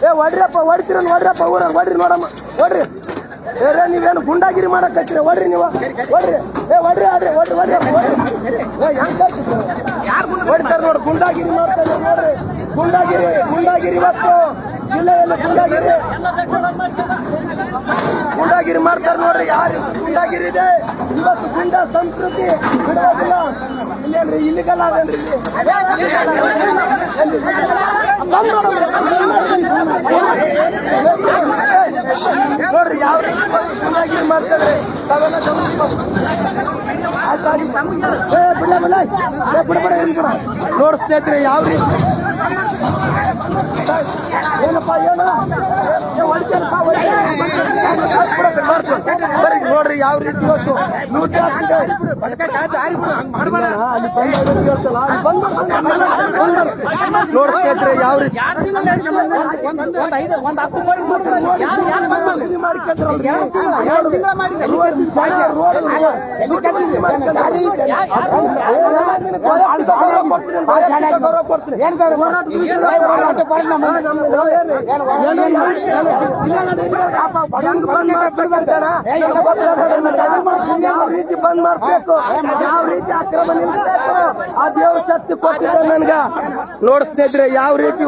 ಏ ಹೊಡ್ರಪ್ಪ ಹೊಡ್ತೀರ ನೋಡ್ರಪ್ಪ ಊರ ಹೊಡ್ರಿ ನೋಡಮ್ಮ ಹೊಡ್ರಿ ಏ ನೀವೇನು ಗುಂಡಾಗಿರಿ ಮಾಡಕ್ ಹಚ್ಚಿರ ಹೊಡ್ರಿ ನೀವು. ಹೊಡ್ರಿ ಏ ಹೊಡ್ರಿ ಆಡ್ರಿ ಹೊಡ್ರಿ ಹೊಡ್ರಿಯಪ್ಪ ಹೊಡ್ರಿ ಹೊಡ್ತಾರೆ ನೋಡ್ರಿ ಗುಂಡಾಗಿರಿ ಮಾಡ್ತಾರೆ ನೋಡ್ರಿ. ಗುಂಡಾಗಿರಿ ಗುಂಡಾಗಿರಿ ಇವತ್ತು. ಜಿಲ್ಲೆಯಲ್ಲಿ ಗುಂಡಾಗಿರಿ. ಗುಂಡಾಗಿರಿ ಮಾಡ್ತಾರೆ ನೋಡ್ರಿ, ಯಾರು? ಗುಂಡಾಗಿರಿ ಇದೆ. ಇವತ್ತು ಗುಂಡ ಸಂಸ್ಕೃತಿ ಬಿಡೋದಿಲ್ಲ. ಇಲ್ಲೇನ್ರಿ ಇಲ್ಲಿಗಲ್ಲ ಅದೇನ್ರಿ ಇಲ್ಲಿ? ಬಂದ್ ನೋಡಮ್ರಿ. ನೋಡ್ರಿ ಯಾವ ರೀತಿ ಮಾಡ್ತಾರೆ ತಾವೆಲ್ಲ ಸ್ನೇಹಿತರೆ ಯಾವ ರೀತಿ ಏನಪ್ಪ ಹೊಡಿತೀರ? ಬಿಡು, ಮಾಡ್ತೀನಿ. ಬರ್ರಿ ನೋಡ್ರಿ ಯಾವ ರೀತಿ ಇವತ್ತು ಲೂಟಿ ಆಗ್ತಿದೆ ಅಲ್ಲಿ ಬಂದು ಕೇಳ್ತಲ್ಲ, ಅಲ್ಲಿ ಬಂದು ನೋಡ್ ಸ್ನೇಹಿತರೆ ಯಾವ ರೀತಿ ಯಾವ ರೀತಿ ಬಂದ್ ಮಾಡ್ಬೇಕು ಯಾವ ರೀತಿ ಅಕ್ರಮ ಆ ದೇವ್ರ ಶಕ್ತಿ ಕೊಟ್ಟಿದ್ದಾರೆ ನನ್ಗ ನೋಡ್ ಸ್ನೇಹಿತರೆ ಯಾವ ರೀತಿ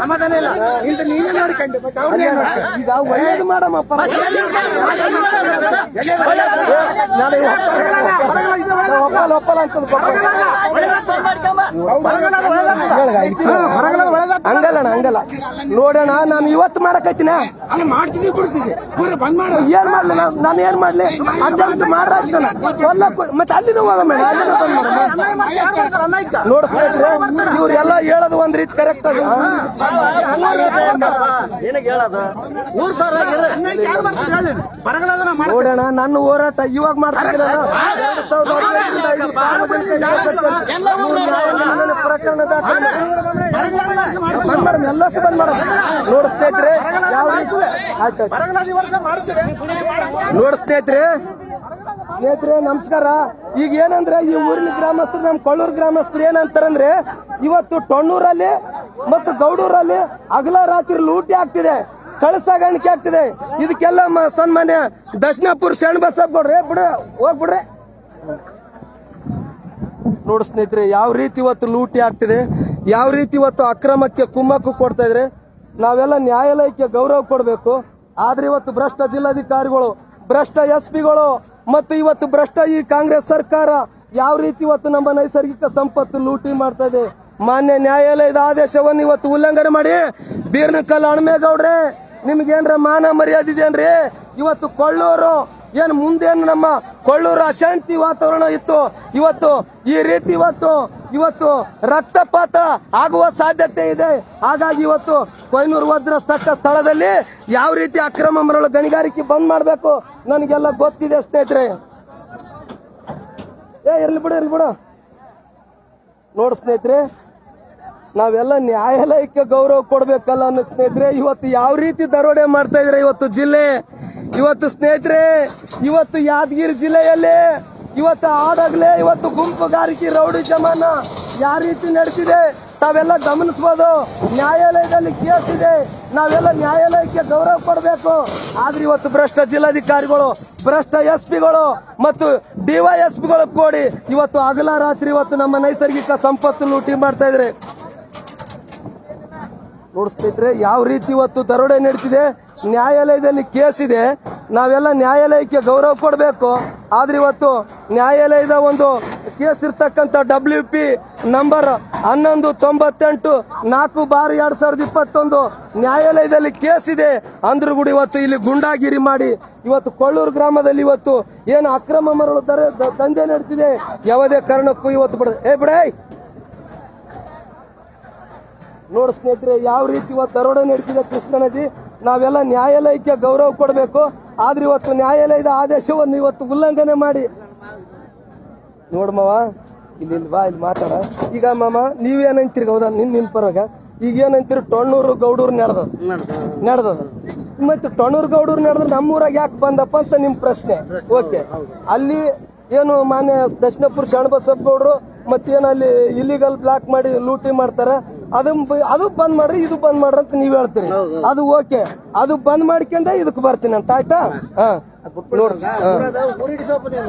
ಸಮಾಧಾನ ಇಲ್ಲ ಇಂತ ನೋಡ್ಕೊಂಡು ಒಪ್ಪಲ್ಲ ಒಪ್ಪಲ್ಲ ಅಂತ ಹಂಗಲ್ಲ ನೋಡೋಣ ನಾನು ಇವತ್ತು ಮಾಡಕೈತಿನ ಅಲ್ಲ ಮಾಡ್ತಿದ್ವಿ ಬಿಡ್ತಿದ್ವಿ ಪೂರ ಬಂದ್ ಮಾಡು ಏನ್ ಮಾಡ್ಲಿ ನಾನು ನಾನು ಏನ್ ಮಾಡ್ಲಿ ಅಂತ ಮಾಡ್ರಾಕ್ತಾನ ಮತ್ತೆ ಅಲ್ಲಿನೂ ಹೋಗಮ್ಮ ಅಲ್ಲಿನೂ ಬಂದ್ ಮಾಡಮ್ಮ ನೋಡ್ ಇವ್ರೆಲ್ಲ ಹೇಳೋದು ಒಂದ್ ರೀತಿ ಕರೆಕ್ಟ್ ಅದು ನೋಡೋಣ ನನ್ನ ಹೋರಾಟ ಇವಾಗ ಮಾಡ್ತಿದ್ದೀರ ಹಿತಾಸಕ್ತಿ ಪ್ರಕರಣ ದಾಖಲೆ. ಬಂದ್ ಎಲ್ಲ ಬಂದ್ ಮಾಡಮ್ ನೋಡ್ ಸ್ನೇಹಿತರೆ, ಯಾವ ನೋಡ್ ಸ್ನೇಹಿತರೆ ಸ್ನೇಹಿತರೆ ನಮಸ್ಕಾರ ಈಗ ಏನಂದ್ರೆ ಈ ಊರಿನ ಗ್ರಾಮಸ್ಥರು ನಮ್ಮ ಕೊಳ್ಳೂರು ಗ್ರಾಮಸ್ಥರು ಏನಂತಾರಂದ್ರೆ ಇವತ್ತು ಟೊಣ್ಣೂರಲ್ಲಿ ಮತ್ತು ಗೌಡೂರಲ್ಲಿ ಅಗಲ ರಾತ್ರಿ ಲೂಟಿ ಆಗ್ತಿದೆ ಕಳಸಾಗಾಣಿಕೆ ಆಗ್ತಿದೆ ಇದಕ್ಕೆಲ್ಲ ಸನ್ಮಾನ್ಯ ದರ್ಶನಪುರ ಶರಣಬಸಪ್ಪ ಬಿಡ್ರಿ ಬಿಡು ಹೋಗ್ಬಿಡ್ರೆ ನೋಡು ಸ್ನೇಹಿತರೆ, ಯಾವ ರೀತಿ ಇವತ್ತು ಲೂಟಿ ಆಗ್ತಿದೆ, ಯಾವ ರೀತಿ ಇವತ್ತು ಅಕ್ರಮಕ್ಕೆ ಕುಮ್ಮಕ್ಕು ಕೊಡ್ತಾ ಇದ್ರೆ, ನಾವೆಲ್ಲ ನ್ಯಾಯಾಲಯಕ್ಕೆ ಗೌರವ ಕೊಡಬೇಕು. ಆದ್ರೆ ಇವತ್ತು ಭ್ರಷ್ಟ ಜಿಲ್ಲಾಧಿಕಾರಿಗಳು, ಭ್ರಷ್ಟ ಎಸ್ ಪಿಗಳು ಮತ್ತು ಇವತ್ತು ಭ್ರಷ್ಟ ಈ ಕಾಂಗ್ರೆಸ್ ಸರ್ಕಾರ ಯಾವ ರೀತಿ ಇವತ್ತು ನಮ್ಮ ನೈಸರ್ಗಿಕ ಸಂಪತ್ತು ಲೂಟಿ ಮಾಡ್ತಾ ಇದೆ? ಮಾನ್ಯ ನ್ಯಾಯಾಲಯದ ಆದೇಶವನ್ನು ಇವತ್ತು ಉಲ್ಲಂಘನೆ ಮಾಡಿ ಬೀರ್ನಕಲ್ ಅಣ್ಮೇಗೌಡ್ರೆ ನಿಮ್ಗೇನ್ರ ಮಾನ ಮರ್ಯಾದೆ ಇದೆಯೇನ್ರಿ? ಇವತ್ತು ಕೊಳ್ಳೂರು ಏನ್ ಮುಂದೇನು ನಮ್ಮ ಕೊಳ್ಳೂರು ಅಶಾಂತಿ ವಾತಾವರಣ ಇತ್ತು? ಇವತ್ತು ಈ ರೀತಿ ಇವತ್ತು ಇವತ್ತು ರಕ್ತಪಾತ ಆಗುವ ಸಾಧ್ಯತೆ ಇದೆ. ಹಾಗಾಗಿ ಇವತ್ತು ಕೊಯ್ನೂರು ವಜ್ರ ತಕ್ಕ ಸ್ಥಳದಲ್ಲಿ ಯಾವ ರೀತಿ ಅಕ್ರಮ ಮರಳು ಗಣಿಗಾರಿಕೆ ಬಂದ್ ಮಾಡಬೇಕು ನನಗೆಲ್ಲ ಗೊತ್ತಿದೆ ಸ್ನೇಹಿತರೆ. ಏ, ಇರ್ಲಿ ಬಿಡು ಇರ್ಲಿ ಬಿಡು. ನೋಡು ಸ್ನೇಹಿತರೆ ನಾವೆಲ್ಲ ನ್ಯಾಯಾಲಯಕ್ಕೆ ಗೌರವ ಕೊಡ್ಬೇಕಲ್ಲ ಅನ್ನೋ ಸ್ನೇಹಿತರೆ, ಇವತ್ತು ಯಾವ ರೀತಿ ದರೋಡೆ ಮಾಡ್ತಾ ಇದ್ರೆ ಇವತ್ತು ಜಿಲ್ಲೆ? ಇವತ್ತು ಸ್ನೇಹಿತರೆ, ಇವತ್ತು ಯಾದಗಿರಿ ಜಿಲ್ಲೆಯಲ್ಲಿ ಇವತ್ತು ಆಡಾಗ್ಲೇ ಇವತ್ತು ಗುಂಪುಗಾರಿಕೆ ರೌಡಿ ಜಮಾನ ಯಾವ ರೀತಿ ನಡೀತಿದೆ ತಾವೆಲ್ಲ ಗಮನಿಸ್ಬೋದು, ನ್ಯಾಯಾಲಯದಲ್ಲಿ ಕೇಸ್ ಇದೆ, ನಾವೆಲ್ಲ ನ್ಯಾಯಾಲಯಕ್ಕೆ ಗೌರವ ಕೊಡಬೇಕು. ಆದ್ರೆ ಇವತ್ತು ಭ್ರಷ್ಟ ಜಿಲ್ಲಾಧಿಕಾರಿಗಳು, ಭ್ರಷ್ಟ ಎಸ್ ಪಿಗಳು ಮತ್ತು ಡಿವೈಎಸ್ಪಿಗಳು ಕೂಡಿ ಇವತ್ತು ಅಗಲ ರಾತ್ರಿ ಇವತ್ತು ನಮ್ಮ ನೈಸರ್ಗಿಕ ಸಂಪತ್ತು ಲೂಟಿ ಮಾಡ್ತಾ ಇದ್ರೆ ನೋಡಿಸ್ತಿದ್ರೆ ಯಾವ ರೀತಿ ಇವತ್ತು ದರೋಡೆ ನಡೀತಿದೆ, ನ್ಯಾಯಾಲಯದಲ್ಲಿ ಕೇಸ್ ಇದೆ, ನಾವೆಲ್ಲ ನ್ಯಾಯಾಲಯಕ್ಕೆ ಗೌರವ ಕೊಡಬೇಕು. ಆದ್ರೆ ಇವತ್ತು ನ್ಯಾಯಾಲಯದ ಒಂದು ಕೇಸ್ ಇರ್ತಕ್ಕಂಥ ಡಬ್ಲ್ಯೂ ಪಿ ನಂಬರ್ ಹನ್ನೊಂದು, ತೊಂಬತ್ತೆಂಟು, ನಾಲ್ಕು ಬಾರ್ ಎರಡ್ ಸಾವಿರದ ಇಪ್ಪತ್ತೊಂದು ನ್ಯಾಯಾಲಯದಲ್ಲಿ ಕೇಸ್ ಇದೆ. ಅಂದ್ರೂ ಕೂಡ ಇವತ್ತು ಇಲ್ಲಿ ಗುಂಡಾಗಿರಿ ಮಾಡಿ, ಇವತ್ತು ಕೊಳ್ಳೂರು ಗ್ರಾಮದಲ್ಲಿ ಇವತ್ತು ಏನು ಅಕ್ರಮ ಮರಳು ದಂಧೆ ನಡೀತಿದೆ, ಯಾವುದೇ ಕಾರಣಕ್ಕೂ ಇವತ್ತು ಬಿಡ ಏ ಬಿಡೇ! ನೋಡು ಸ್ನೇಹಿತರೆ, ಯಾವ ರೀತಿ ಇವತ್ತು ದರೋಡೆ ನಡೆಸಿದೆ ಕೃಷ್ಣ ನದಿ, ನಾವೆಲ್ಲ ನ್ಯಾಯಾಲಯಕ್ಕೆ ಗೌರವ ಕೊಡಬೇಕು. ಆದ್ರೆ ಇವತ್ತು ನ್ಯಾಯಾಲಯದ ಆದೇಶವನ್ನು ಇವತ್ತು ಉಲ್ಲಂಘನೆ ಮಾಡಿ. ನೋಡಮ್ಮವ ಮಾವ, ಇಲ್ಲಿ ಬಾ, ಇಲ್ಲಿ ಮಾತಾಡ. ಈಗ ಮಾಮ ನೀವೇನಂತೀರಿ ಹೌದಾ? ನಿನ್ ನಿನ್ ಪರವಾಗ. ಈಗ ಏನಂತೀರಿ ಟೊಣ್ಣೂರು ಗೌಡೂರು ನಡೆದ ನಡೆದದ. ಮತ್ತೆ ಟೊಣ್ಣೂರು ಗೌಡೂರು ನಡೆದ್ರೆ ನಮ್ಮೂರಾಗ ಯಾಕೆ ಬಂದಪ್ಪ ಅಂತ ನಿಮ್ ಪ್ರಶ್ನೆ. ಓಕೆ. ಅಲ್ಲಿ ಏನು ಮಾನ್ಯ ದಕ್ಷಿಣಪುರ ಶರಣಬಸಪ್ಪ ಗೌಡ್ರು ಮತ್ತೇನು ಅಲ್ಲಿ ಇಲ್ಲಿಗಲ್ ಬ್ಲಾಕ್ ಮಾಡಿ ಲೂಟಿ ಮಾಡ್ತಾರ? ಅದನ್ನ ಬ- ಅದು ಬಂದ್ ಮಾಡ್ರಿ ಇದು ಬಂದ್ ಮಾಡ್ರಿ ಅಂತ ನೀವ್ ಹೇಳ್ತೀರಿ ಅದು ಓಕೆ ಅದು ಬಂದ್ ಮಾಡ್ಕೊಂಡೆ ಇದಕ್ ಬರ್ತೀನಿ ಅಂತ ಆಯ್ತಾ ಹಾ ಊರಿಡಿಸೋ